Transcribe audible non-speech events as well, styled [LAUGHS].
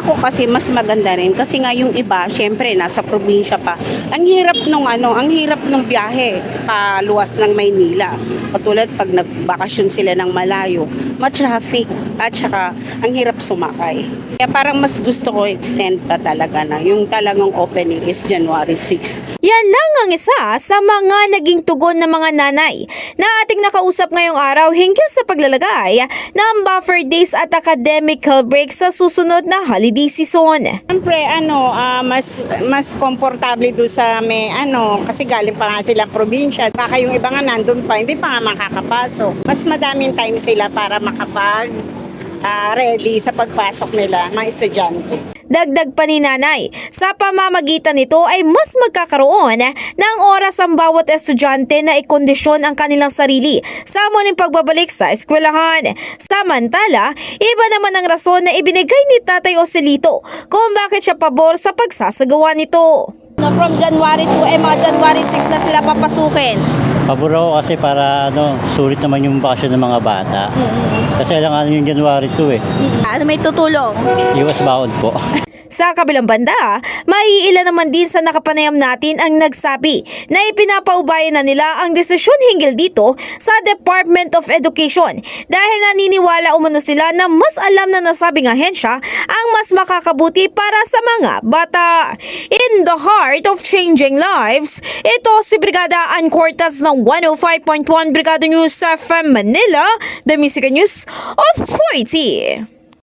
ako kasi mas maganda rin kasi nga yung iba, syempre nasa probinsya pa. Ang hirap nung ano, ang hirap nung biyahe paluwas ng Maynila. Katulad pag nagbakasyon sila ng malayo, ma-traffic at saka ang hirap sumakay. Kaya parang mas gusto ko extend pa talaga na yung talagang opening is January 6. Yan lang ang isa sa mga naging tugon ng mga nanay na ating nakausap ngayong araw hinggil sa paglalagay ng buffer days at academical break sa susunod na holiday season. Siyempre, ano, ah, mas mas komportable do sa may ano, kasi galing pa nga sila probinsya. Baka yung iba nga nandun pa, hindi pa nga makakapasok. Mas madaming time sila para makapag ah, ready sa pagpasok nila, mga estudyante. Dagdag pa ni nanay, sa pamamagitan nito ay mas magkakaroon ng oras ang bawat estudyante na ikondisyon ang kanilang sarili sa muling pagbabalik sa eskwelahan. Samantala, iba naman ang rason na ibinigay ni Tatay Ocelito kung bakit siya pabor sa pagsasagawa nito. From January 2 ay mga January 6 na sila papasukin. Pabor ako kasi para ano, sulit naman yung bakasyon ng mga bata. Kasi alam nga yung January 2 eh. Ano may tutulong? Iwas baon po. [LAUGHS] Sa kabilang banda, maiilan naman din sa nakapanayam natin ang nagsabi na ipinapaubayan na nila ang desisyon hinggil dito sa Department of Education dahil naniniwala umano sila na mas alam na nasabing ahensya ang mas makakabuti para sa mga bata. In the heart of changing lives, ito si Brigada Ann Cortez ng 105.1 Brigada News FM Manila, the Music News Authority.